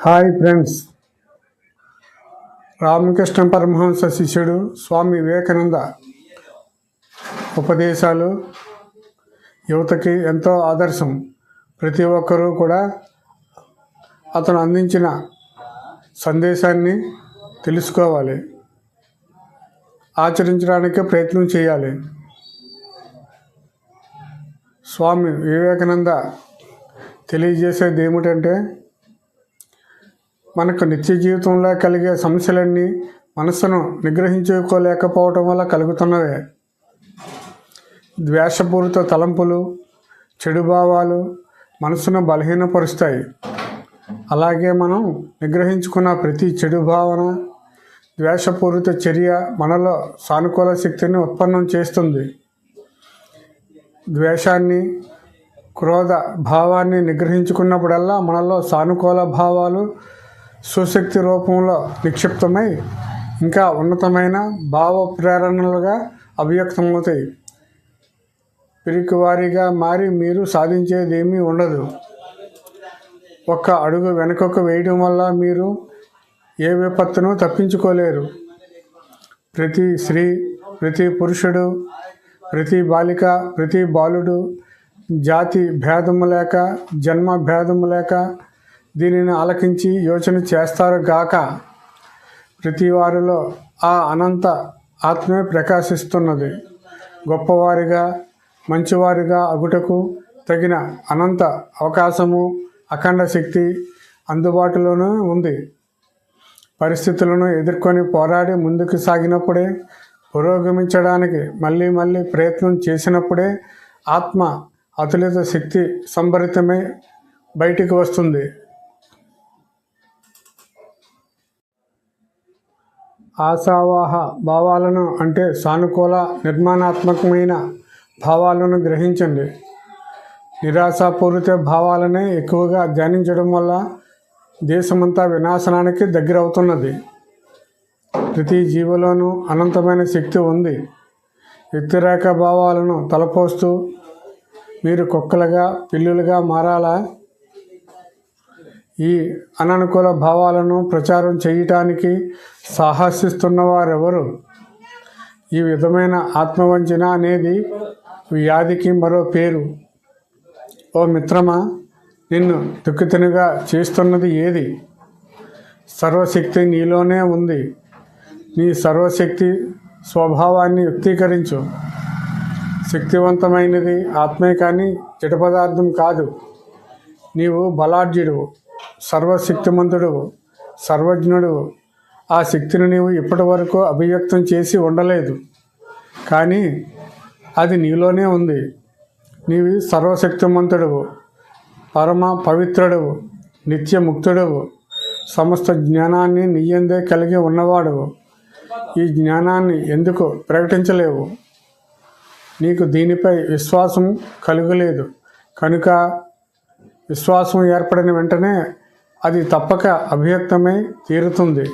Hi friends. Ramakrishna Paramahamsa శిష్యుడు స్వామి వివేకానంద ఉపదేశాలు. యువతకి ఎంతో ఆదర్శం. ప్రతి ఒక్కరూ కూడా అతను అందించిన సందేశాన్ని తెలుసుకోవాలి. ఆచరించడానికి ప్రయత్నం చేయాలి. స్వామి వివేకానంద తెలియజేసేది ఏమిటంటే మనకు నిత్య జీవితంలో కలిగే సమస్యలన్నీ మనస్సును నిగ్రహించుకోలేకపోవటం వల్ల కలుగుతున్నవే. ద్వేషపూరిత తలంపులు చెడు భావాలు మనసును బలహీనపరుస్తాయి. అలాగే మనం నిగ్రహించుకున్న ప్రతి చెడు భావన ద్వేషపూరిత చర్య మనలో సానుకూల శక్తిని ఉత్పన్నం చేస్తుంది. ద్వేషాన్ని క్రోధ భావాన్ని నిగ్రహించుకున్నప్పుడల్లా మనలో సానుకూల భావాలు సుశక్తి రూపంలో నిక్షిప్తమై ఇంకా ఉన్నతమైన భావ ప్రేరణలుగా అవ్యక్తమవుతాయి పిరికివారిగా మారి మీరు సాధించేదేమీ ఉండదు. ఒక్క అడుగు వెనుకకు వేయడం వల్ల మీరు ఏ విపత్తును తప్పించుకోలేరు. ప్రతి స్త్రీ ప్రతి పురుషుడు ప్రతి బాలిక ప్రతి బాలుడు జాతి భేదము లేక జన్మ భేదము లేక దీనిని ఆలకించి యోచన చేస్తారు గాక ప్రతి వారిలో ఆ అనంత ఆత్మే ప్రకాశిస్తున్నది. గొప్పవారిగా మంచివారిగా అగుటకు తగిన అనంత అవకాశము అఖండ శక్తి అందుబాటులోనే ఉంది. పరిస్థితులను ఎదుర్కొని పోరాడి ముందుకు సాగినప్పుడే పురోగమించడానికి మళ్ళీ మళ్ళీ ప్రయత్నం చేసినప్పుడే ఆత్మ అతులిత శక్తి సంభరితమై బయటికి వస్తుంది. ఆశావాహ భావాలను అంటే సానుకూల నిర్మాణాత్మకమైన భావాలను గ్రహించండి. నిరాశాపూరిత భావాలనే ఎక్కువగా ధ్యానించడం వల్ల దేశమంతా వినాశనానికి దగ్గరవుతున్నది. ప్రతి జీవులోనూ అనంతమైన శక్తి ఉంది. వ్యతిరేక భావాలను తలపోస్తూ మీరు కుక్కలుగా పిల్లులుగా మారాలా? ఈ అననుకూల భావాలను ప్రచారం చేయటానికి సాహసిస్తున్న వారెవరు ఈ విధమైన ఆత్మవంచన అనేది వ్యాధికి మరో పేరు. ఓ మిత్రమా నిన్ను దుఃఖితునిగా చేస్తున్నది ఏది? సర్వశక్తి నీలోనే ఉంది. నీ సర్వశక్తి స్వభావాన్ని వ్యక్తీకరించు. శక్తివంతమైనది ఆత్మే కానీ జడ పదార్థం కాదు. నీవు బలాఢ్యుడు సర్వశక్తిమంతుడు సర్వజ్ఞుడు. ఆ శక్తిని నీవు ఇప్పటి వరకు అభివ్యక్తం చేసి ఉండలేదు. కానీ అది నీలోనే ఉంది. నీవి సర్వశక్తిమంతుడు పరమ పవిత్రుడువు నిత్యముక్తుడువు సమస్త జ్ఞానాన్ని నీయందే కలిగి ఉన్నవాడు. ఈ జ్ఞానాన్ని ఎందుకు ప్రకటించలేవు? నీకు దీనిపై విశ్వాసం కలుగలేదు. కనుక విశ్వాసం ఏర్పడిన వెంటనే అది తప్పక అభివ్యక్తమై తీరుతుంది.